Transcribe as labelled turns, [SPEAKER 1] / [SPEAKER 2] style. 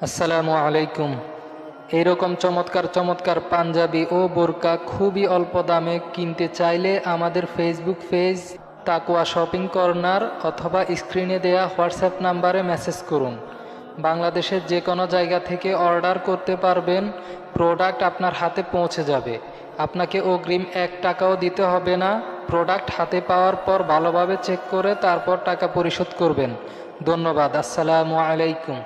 [SPEAKER 1] আসসালামু আলাইকুম। এইরকম চমৎকার চমৎকার পাঞ্জাবি ও বোরকা খুবই অল্প দামে কিনতে চাইলে আমাদের Facebook page Taqwa shopping corner অথবা স্ক্রিনে দেয়া হোয়াটসঅ্যাপ নাম্বারে মেসেজ করুন। বাংলাদেশের যে কোনো জায়গা থেকে অর্ডার করতে পারবেন প্রোডাক্ট আপনার হাতে পৌঁছে যাবে। আপনাকে অগ্রিম এক টাকাও দিতে হবে না। প্রোডাক্ট হাতে পাওয়ার পর ভালোভাবে চেক করে তারপর টাকা পরিশোধ করবেন। ধন্যবাদ। আসসালামু আলাইকুম।